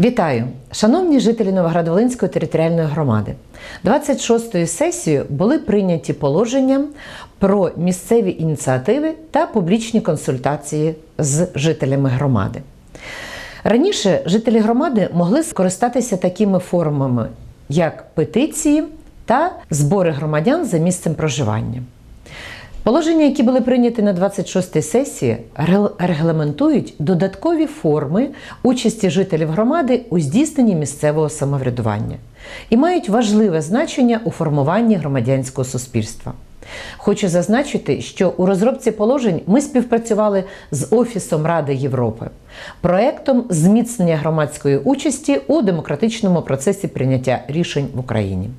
Вітаю, шановні жителі Новоград-Волинської територіальної громади. 26-ю сесією були прийняті положення про місцеві ініціативи та публічні консультації з жителями громади. Раніше жителі громади могли скористатися такими формами, як петиції та збори громадян за місцем проживання. Положення, які були прийняті на 26-й сесії, регламентують додаткові форми участі жителів громади у здійсненні місцевого самоврядування і мають важливе значення у формуванні громадянського суспільства. Хочу зазначити, що у розробці положень ми співпрацювали з Офісом Ради Європи, проектом зміцнення громадської участі у демократичному процесі прийняття рішень в Україні.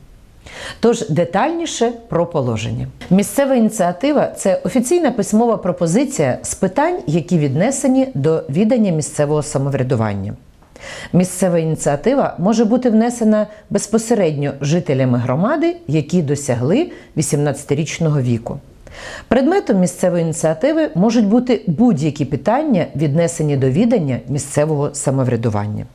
Тож детальніше про положення. Місцева ініціатива це офіційна письмова пропозиція з питань, які віднесені до відання місцевого самоврядування. Місцева ініціатива може бути внесена безпосередньо жителями громади, які досягли 18-річного віку. Предметом місцевої ініціативи можуть бути будь-які питання, віднесені до відання місцевого самоврядування.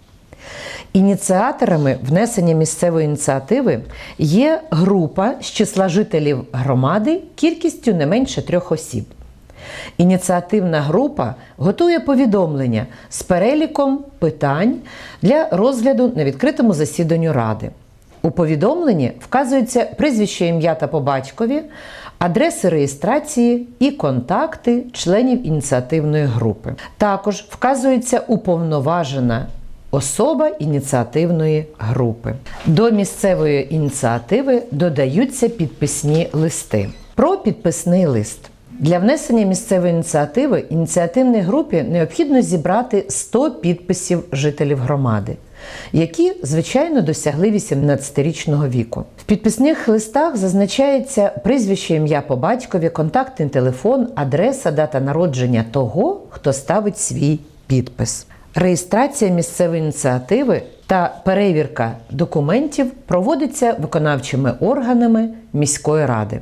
Ініціаторами внесення місцевої ініціативи є група з числа жителів громади кількістю не менше трьох осіб. Ініціативна група готує повідомлення з переліком питань для розгляду на відкритому засіданню ради. У повідомленні вказується прізвище ім'я та по батькові, адреси реєстрації і контакти членів ініціативної групи. Також вказується уповноважена особа ініціативної групи. До місцевої ініціативи додаються підписні листи. Про підписний лист. Для внесення місцевої ініціативи ініціативній групі необхідно зібрати 100 підписів жителів громади, які, звичайно, досягли 18-річного віку. В підписних листах зазначається прізвище ім'я по батькові, контактний телефон, адреса, дата народження того, хто ставить свій підпис. Реєстрація місцевої ініціативи та перевірка документів проводиться виконавчими органами міської ради.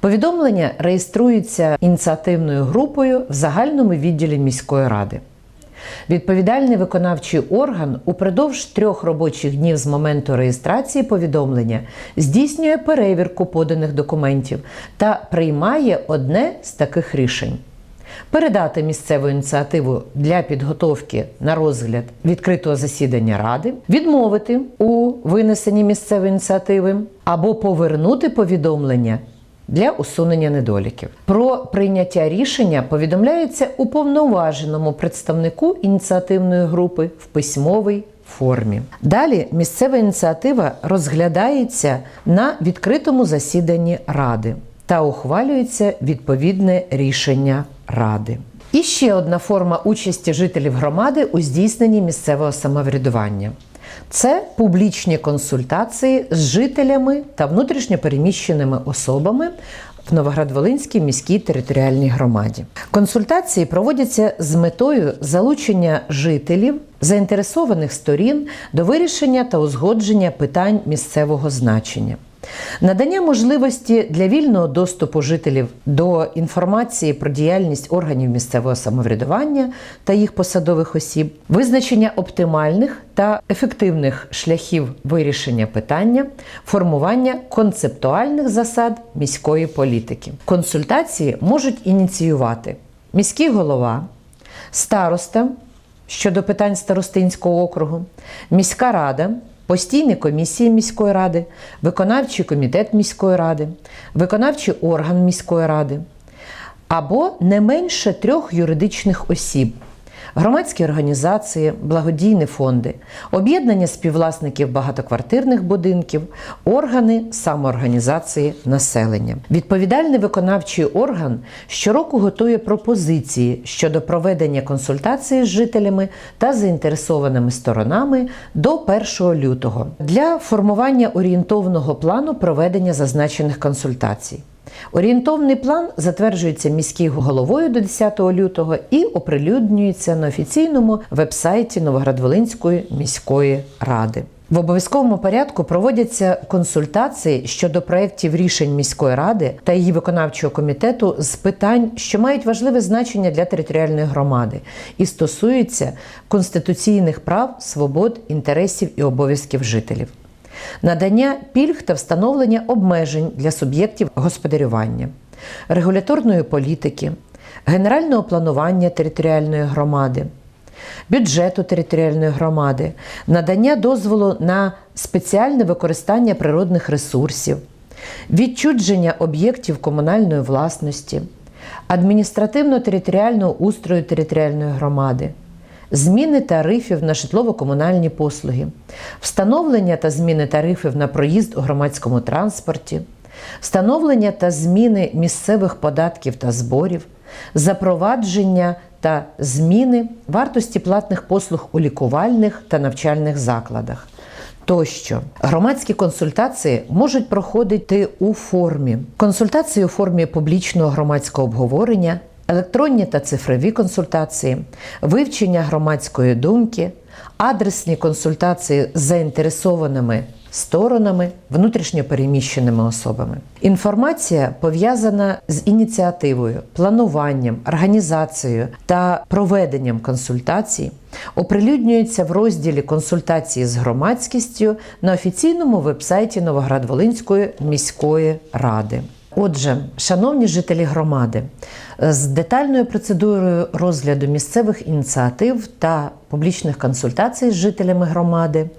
Повідомлення реєструються ініціативною групою в загальному відділі міської ради. Відповідальний виконавчий орган упродовж трьох робочих днів з моменту реєстрації повідомлення здійснює перевірку поданих документів та приймає одне з таких рішень. Передати місцеву ініціативу для підготовки на розгляд відкритого засідання ради, відмовити у винесенні місцевої ініціативи або повернути повідомлення для усунення недоліків. Про прийняття рішення повідомляється уповноваженому представнику ініціативної групи в письмовій формі. Далі місцева ініціатива розглядається на відкритому засіданні ради та ухвалюється відповідне рішення ради. І ще одна форма участі жителів громади у здійсненні місцевого самоврядування. Це публічні консультації з жителями та внутрішньопереміщеними особами в Новоград-Волинській міській територіальній громаді. Консультації проводяться з метою залучення жителів, заінтересованих сторін до вирішення та узгодження питань місцевого значення. Надання можливості для вільного доступу жителів до інформації про діяльність органів місцевого самоврядування та їх посадових осіб, визначення оптимальних та ефективних шляхів вирішення питання, формування концептуальних засад міської політики. Консультації можуть ініціювати міський голова, староста щодо питань старостинського округу, міська рада. Постійні комісії міської ради, виконавчий комітет міської ради, виконавчий орган міської ради або не менше трьох юридичних осіб, громадські організації, благодійні фонди, об'єднання співвласників багатоквартирних будинків, органи самоорганізації населення. Відповідальний виконавчий орган щороку готує пропозиції щодо проведення консультації з жителями та заінтересованими сторонами до 1 лютого для формування орієнтовного плану проведення зазначених консультацій. Орієнтовний план затверджується міським головою до 10 лютого і оприлюднюється на офіційному вебсайті Новоград-Волинської міської ради. В обов'язковому порядку проводяться консультації щодо проєктів рішень міської ради та її виконавчого комітету з питань, що мають важливе значення для територіальної громади і стосуються конституційних прав, свобод, інтересів і обов'язків жителів. Надання пільг та встановлення обмежень для суб'єктів господарювання, регуляторної політики, генерального планування територіальної громади, бюджету територіальної громади, надання дозволу на спеціальне використання природних ресурсів, відчудження об'єктів комунальної власності, адміністративно-територіального устрою територіальної громади, зміни тарифів на житлово-комунальні послуги, встановлення та зміни тарифів на проїзд у громадському транспорті, встановлення та зміни місцевих податків та зборів, запровадження та зміни вартості платних послуг у лікувальних та навчальних закладах. Тощо громадські консультації можуть проходити у формі консультації у формі публічного громадського обговорення, електронні та цифрові консультації, вивчення громадської думки, адресні консультації з заінтересованими сторонами, внутрішньо переміщеними особами. Інформація пов'язана з ініціативою, плануванням, організацією та проведенням консультацій, оприлюднюється в розділі консультації з громадськістю на офіційному вебсайті Новоград-Волинської міської ради. Отже, шановні жителі громади, з детальною процедурою розгляду місцевих ініціатив та публічних консультацій з жителями громади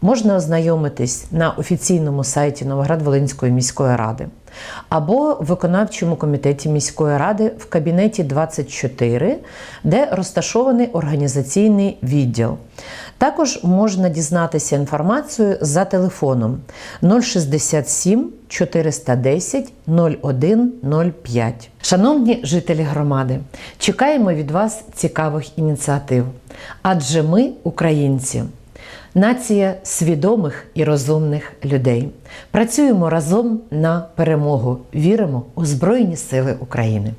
можна ознайомитись на офіційному сайті Новоград-Волинської міської ради або в виконавчому комітеті міської ради в кабінеті 24, де розташований організаційний відділ. Також можна дізнатися інформацію за телефоном 067 410 0105. Шановні жителі громади, чекаємо від вас цікавих ініціатив. Адже ми, українці, нація свідомих і розумних людей. Працюємо разом на перемогу. Віримо у Збройні Сили України.